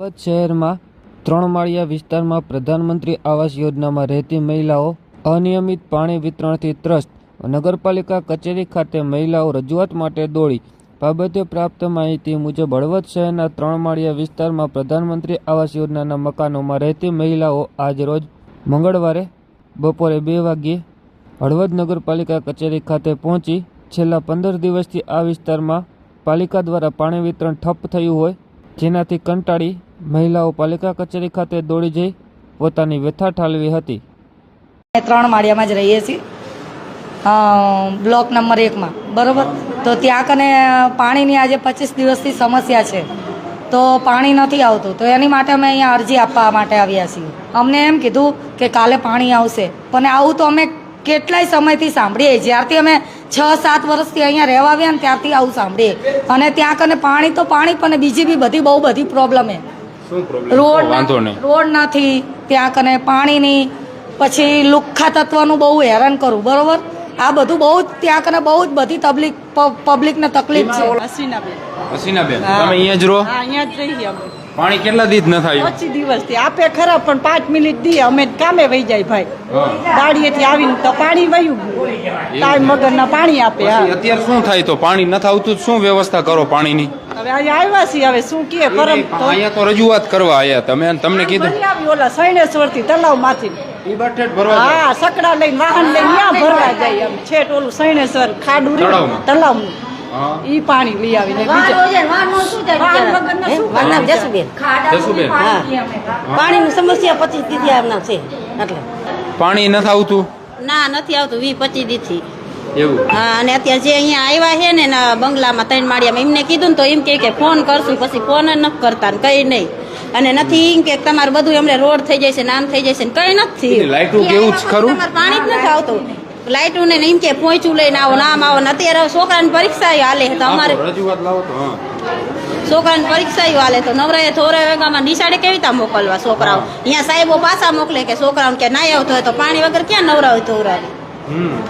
સુરત શહેરમાં ત્રણ માળિયા વિસ્તારમાં પ્રધાનમંત્રી આવાસ યોજનામાં રહેતી મહિલાઓ અનિયમિત પાણી વિતરણથી ત્રસ્ત નગરપાલિકા કચેરી ખાતે મહિલાઓ રજૂઆત માટે દોડી. બાબતે પ્રાપ્ત માહિતી મુજબ હળવદ શહેરના ત્રણ માળિયા વિસ્તારમાં પ્રધાનમંત્રી આવાસ યોજનાના મકાનોમાં રહેતી મહિલાઓ આજરોજ મંગળવારે બપોરે બે વાગ્યે હળવદ નગરપાલિકા કચેરી ખાતે પહોંચી. છેલ્લા પંદર દિવસથી આ વિસ્તારમાં પાલિકા દ્વારા પાણી વિતરણ ઠપ થયું હોય જેનાથી કંટાળી મહિલાઓ પાલિકા કચેરી ખાતે દોડી જઈ પોતાની વ્યથા ઠાલવી હતી. ત્રણ માળિયામાં જ રહીએ છીએ. બ્લોક નંબર એકમાં. બરોબર? તો ત્યાં કને પાણીની આજે પચીસ દિવસથી સમસ્યા છે. તો પાણી નથી આવતું. તો એની માટે અમે અહીંયા અરજી આપવા માટે આવ્યા છીએ. અમને એમ કીધું કે કાલે પાણી આવશે. પણ આવું તો અમે કેટલાય સમયથી સાંભળીએ જ્યારથી અમે છ સાત વર્ષથી અહીંયા રહેવા આવ્યા ને ત્યારથી આવું સાંભળીએ અને ત્યાં કને પાણી તો પાણી પણ બીજી બી બધી બહુ બધી પ્રોબ્લેમ છે રોડ રોડ નથી ત્યાં કને પાણીની પછી લુખ્ખા તત્વનું બહુ હેરાન કરું બરોબર? આ બધું બહુ જ ત્યાં કને બહુ જ બધી તકલીફ પબ્લિકને તકલીફ છે. હસીનાબેન. હસીનાબેન. તમે અહીંયા જ રહો? અહીંયા જ રહીએ અમે. પાણી કેટલા દીધ ન થાય? પચીસ દિવસથી. આપે ખરા પણ પાંચ મિનિટ દઈએ અમે કામે વહી જાય ભાઈ. હા. દાડીએથી આવીને તો પાણી વયું ટાઈમ વગરના પાણી આપે અત્યારે શું થાય તો પાણી ન આવતું તો શું વ્યવસ્થા કરો પાણીની? હવે અહીંયા આવ્યા છીએ હવે શું કીએ પરમ તો અહીંયા તો રજૂઆત કરવા આયા તમે તમને કીધું. ઓલા સૈણેશ્વરથી થી તલાવમાંથી હા સકડા લઈને વાહન લઈને ત્યાં ભરવા જાય એમ. છેટ ઓલું સૈણેશ્વર ખાડું હા. ઈ પાણી લઈ આવીને બીજા જસુબેન. જસુબેન. પાણીની સમસ્યા પચીસ દીધી આમના છે એટલે. પાણી નથી આવતું? ના નથી આવતું વી પચીસ દીધી હા અને અત્યારે જે અહીંયા આવ્યા છે ને બંગલામાં ત્રણ માળિયામાં એમને કીધું ને તો એમ કે ફોન કરશું પછી ફોન જ નથી કરતા કઈ નહીં. અને નથી એમ કે તમારે બધું એમને રોડ થઈ જશે નામ થઈ જશે છે કઈ નથી. એની કેવું ખરું? પાણી જ નથી આવતું. લાઇટું ને એમ કે પહોંચું લઈને આવો નામ આવો ને અત્યારે છોકરાની પરીક્ષા હાલે તો અમારે છોકરાની પરીક્ષા હાલે તો નવરાએ થોરે વેગામાં નિશાળે કેવી રીતે મોકલવા છોકરાઓ? અહીંયા સાહેબો પાછા મોકલે કે છોકરાઓને કે ના આવતો હોય તો પાણી વગર ક્યાં નવરા હોય તો